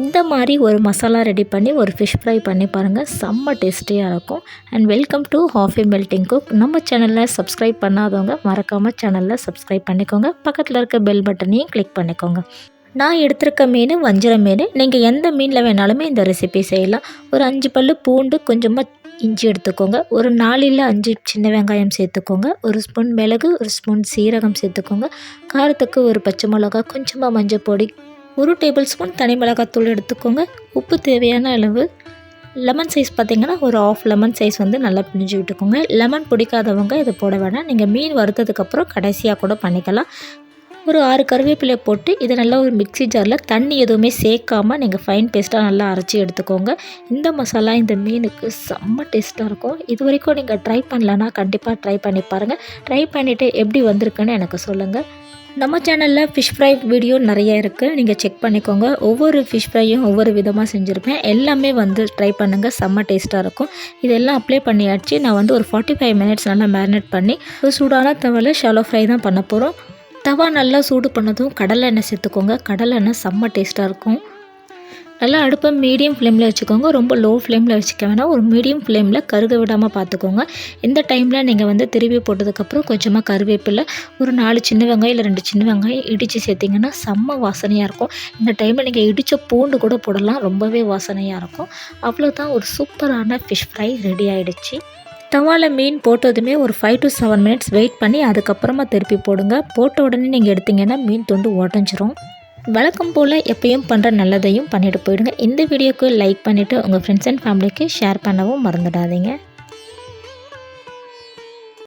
இந்த மாதிரி ஒரு மசாலா ரெடி பண்ணி ஒரு ஃபிஷ் ஃப்ரை பண்ணி பாருங்கள் செம்ம டேஸ்டியாக இருக்கும். And welcome to happy melting cook நம்ம சேனலில் சப்ஸ்கிரைப் பண்ணாதவங்க மறக்காமல் சேனலில் சப்ஸ்கிரைப் பண்ணிக்கோங்க. பக்கத்தில் இருக்க பெல் பட்டனையும் கிளிக் பண்ணிக்கோங்க. நான் எடுத்திருக்க மீன் வஞ்சிர மீன். நீங்கள் எந்த மீனில் வேணாலுமே இந்த ரெசிபி செய்யலாம். ஒரு அஞ்சு பல் பூண்டு கொஞ்சமாக இஞ்சி எடுத்துக்கோங்க. ஒரு நாலில் அஞ்சு சின்ன வெங்காயம் சேர்த்துக்கோங்க. ஒரு ஸ்பூன் மிளகு ஒரு ஸ்பூன் சீரகம் சேர்த்துக்கோங்க. காரத்துக்கு ஒரு பச்சை மிளகா கொஞ்சமாக மஞ்சள் பொடி ஒரு டேபிள் ஸ்பூன் தனி மிளகாத்தூள் எடுத்துக்கோங்க. உப்பு தேவையான அளவு. லெமன் சைஸ் பார்த்திங்கன்னா ஒரு ஆஃப் லெமன் சைஸ் வந்து நல்லா பிழிஞ்சு விட்டுக்கோங்க. லெமன் பிடிக்காதவங்க இதை போட வேணாம். நீங்கள் மீன் வறுத்ததுக்கப்புறம் கடைசியாக கூட பண்ணிக்கலாம். ஒரு ஆறு கருவேப்பிலை போட்டு இதை நல்லா ஒரு மிக்ஸி ஜாரில் தண்ணி எதுவுமே சேர்க்காமல் நீங்கள் ஃபைன் பேஸ்ட்டாக நல்லா அரைச்சி எடுத்துக்கோங்க. இந்த மசாலா இந்த மீனுக்கு செம்ம டேஸ்ட்டாக இருக்கும். இது வரைக்கும் நீங்கள் ட்ரை பண்ணலன்னா கண்டிப்பாக ட்ரை பண்ணி பாருங்கள் ட்ரை பண்ணிவிட்டு எப்படி வந்திருக்குன்னு எனக்கு சொல்லுங்கள் நம்ம சேனலில் ஃபிஷ் ஃப்ரை வீடியோ நிறைய இருக்குது நீங்கள் செக் பண்ணிக்கோங்க. ஒவ்வொரு ஃபிஷ் ஃப்ரையும் ஒவ்வொரு விதமாக செஞ்சுருப்பேன். எல்லாமே வந்து ட்ரை பண்ணுங்கள் செம்ம டேஸ்ட்டாக இருக்கும். இதெல்லாம் அப்ளை பண்ணியாச்சு. நான் வந்து ஒரு ஃபார்ட்டி ஃபைவ் மினிட்ஸ் நல்லா மேரினேட் பண்ணி ஒரு சூடான தவிர ஷாலோ ஃப்ரை தான் பண்ண போகிறோம் தவா நல்லா சூடு பண்ணதும் கடலை எண்ணெய் சேர்த்துக்கோங்க. கடலை எண்ணெய் செம்ம டேஸ்ட்டாக இருக்கும். நல்லா அடுப்பை மீடியம் ஃப்ளேமில் வச்சுக்கோங்க. ரொம்ப லோ ஃப்ளேமில் வச்சுக்க வேணாம். ஒரு மீடியம் ஃப்ளேமில் கருக விடாமல் பார்த்துக்கோங்க. இந்த டைமில் நீங்கள் வந்து திருவி போட்டதுக்கப்புறம் கொஞ்சமாக கருவேப்பிலை ஒரு நாலு சின்ன வெங்காயம் இல்லை ரெண்டு சின்ன வெங்காயம் இடித்து சேர்த்திங்கன்னா செம்ம வாசனையாக இருக்கும். இந்த டைமில் நீங்கள் இடித்த பூண்டு கூட போடலாம். ரொம்பவே வாசனையாக இருக்கும். அவ்வளோதான் ஒரு சூப்பரான ஃபிஷ் ஃப்ரை ரெடி ஆகிடுச்சு தவாவில் மீன் போட்டதுமே ஒரு five to seven minutes wait பண்ணி அதுக்கப்புறமா திருப்பி போடுங்க. போட்ட உடனே நீங்கள் எடுத்திங்கன்னா மீன் தொண்டு உடஞ்சிரும். வழக்கம் போல் எப்பயும் பண்ணுற நல்லதையும் பண்ணிட்டு போயிடுங்க. இந்த வீடியோக்கு லைக் பண்ணிவிட்டு உங்கள் ஃப்ரெண்ட்ஸ் அண்ட் ஃபேமிலிக்கு ஷேர் பண்ணவும் மறந்துடாதீங்க.